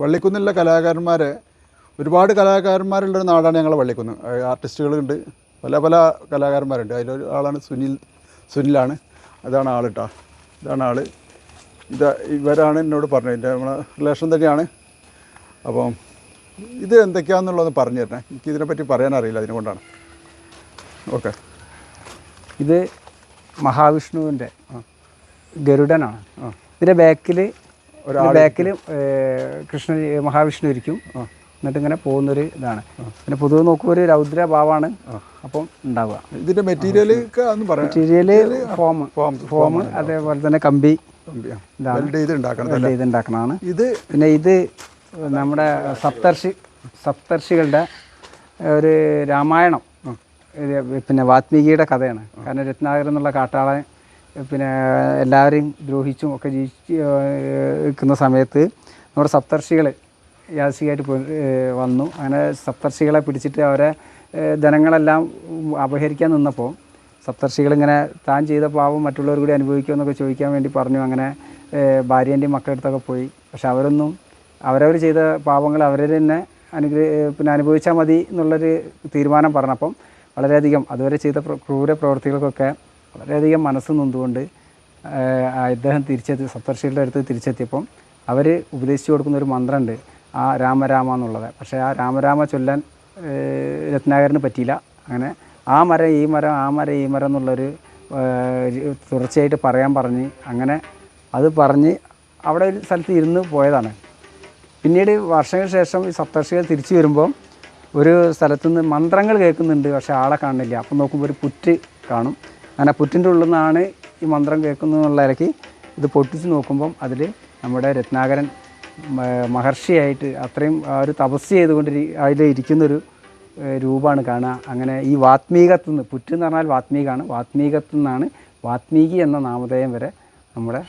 വള്ളിക്കുന്നിലെ കലാകാരന്മാർ ഒരുപാട് കലാകാരന്മാരുള്ളൊരു നാടാണ് ഞങ്ങൾ വള്ളിക്കുന്ന്. ആർട്ടിസ്റ്റുകളുണ്ട്. പല പല കലാകാരന്മാരുണ്ട്. അതിലൊരു ആളാണ് സുനിൽ സുനിലാണ്. അതാണ് ആൾ കേട്ടോ ഇതാണ് ആൾ ഇത് ഇവരാണ് എന്നോട് പറഞ്ഞത്. എന്റെ നമ്മളെ റിലേഷൻ തന്നെയാണ്. അപ്പം ഇത് എന്തൊക്കെയാണെന്നുള്ളതൊന്ന് പറഞ്ഞു തരണേ. എനിക്ക് ഇതിനെപ്പറ്റി പറയാൻ അറിയില്ല അതിനുകൊണ്ടാണ് ഓക്കെ. ഇത് മഹാവിഷ്ണുവിന്റെ ഗരുഡനാണ്. ഇതിന്റെ ബാക്കിൽ ബാക്കിൽ കൃഷ്ണ മഹാവിഷ്ണു ഇരിക്കും എന്നിട്ട് ഇങ്ങനെ പോകുന്നൊരു ഇതാണ്. പിന്നെ പൊതുവെ നോക്കുമ്പോൾ ഒരു രൗദ്ര ഭാവമാണ് അപ്പം ഉണ്ടാവുക. ഇതിന്റെ material material form form form അതേപോലെ തന്നെ കമ്പി ഉണ്ടാക്കണതാണ്. ഇത് പിന്നെ ഇത് നമ്മുടെ സപ്തർഷി സപ്തർഷികളുടെ ഒരു രാമായണം. പിന്നെ വാത്മീകിയുടെ കഥയാണ്. കാരണം രത്നാകരൻ എന്നുള്ള കാട്ടാളൻ പിന്നെ എല്ലാവരെയും ദ്രോഹിച്ചും ഒക്കെ ജീവിച്ച് നിൽക്കുന്ന സമയത്ത് നമ്മുടെ സപ്തർഷികൾ യാസികമായിട്ട് പോയി വന്നു. അങ്ങനെ സപ്തർഷികളെ പിടിച്ചിട്ട് അവരെ ധനങ്ങളെല്ലാം അപഹരിക്കാൻ നിന്നപ്പോൾ സപ്തർഷികൾ ഇങ്ങനെ താൻ ചെയ്ത പാവം മറ്റുള്ളവർ കൂടി അനുഭവിക്കുമെന്നൊക്കെ ചോദിക്കാൻ വേണ്ടി പറഞ്ഞു. അങ്ങനെ ഭാര്യേന്റെയും മക്കളുടെ അടുത്തൊക്കെ പോയി. പക്ഷെ അവരൊന്നും അവരവർ ചെയ്ത പാവങ്ങൾ അവർ തന്നെ അനുഗ്രഹ പിന്നെ അനുഭവിച്ചാൽ മതി എന്നുള്ളൊരു തീരുമാനം പറഞ്ഞപ്പം വളരെയധികം അതുവരെ ചെയ്ത ക്രൂര പ്രവർത്തികൾക്കൊക്കെ വളരെയധികം മനസ്സ് നൊന്തുകൊണ്ട് അദ്ദേഹം തിരിച്ചെത്തി സപ്തർഷികളുടെ അടുത്ത് തിരിച്ചെത്തിയപ്പം അവർ ഉപദേശിച്ചു കൊടുക്കുന്ന ഒരു മന്ത്രമുണ്ട് ആ രാമരാമ എന്നുള്ളത്. പക്ഷേ ആ രാമരാമ ചൊല്ലാൻ രത്നാകരന് പറ്റിയില്ല. അങ്ങനെ ആ മരം ഈ മരം ആ മരം ഈ മരം എന്നുള്ളൊരു തുടർച്ചയായിട്ട് പറയാൻ പറഞ്ഞ് അങ്ങനെ അത് പറഞ്ഞ് അവിടെ ഒരു സ്ഥലത്ത് ഇരുന്ന് പോയതാണ്. പിന്നീട് വർഷങ്ങൾക്ക് ശേഷം ഈ സപ്തർഷികൾ തിരിച്ചു വരുമ്പോൾ ഒരു സ്ഥലത്തുനിന്ന് മന്ത്രങ്ങൾ കേൾക്കുന്നുണ്ട് പക്ഷേ ആളെ കാണുന്നില്ല. അപ്പം നോക്കുമ്പോൾ ഒരു പുറ്റ് കാണും. അങ്ങനെ പുറ്റിന്റെ ഉള്ളിൽ നിന്നാണ് ഈ മന്ത്രം കേൾക്കുന്നത് എന്നുള്ള ഇലക്ക് ഇത് പൊട്ടിച്ച് നോക്കുമ്പം അതിൽ നമ്മുടെ രത്നാകരൻ മഹർഷിയായിട്ട് അത്രയും ആ ഒരു തപസ് ചെയ്തുകൊണ്ട് അതിൽ ഇരിക്കുന്നൊരു രൂപമാണ് കാണുക അങ്ങനെ ഈ വാത്മീകത്തു നിന്ന് പുറ്റ് എന്ന് പറഞ്ഞാൽ വാത്മീകാണ്. വാത്മീകത്തു നിന്നാണ് വാത്മീകി എന്ന നാമധേയം വരെ നമ്മുടെ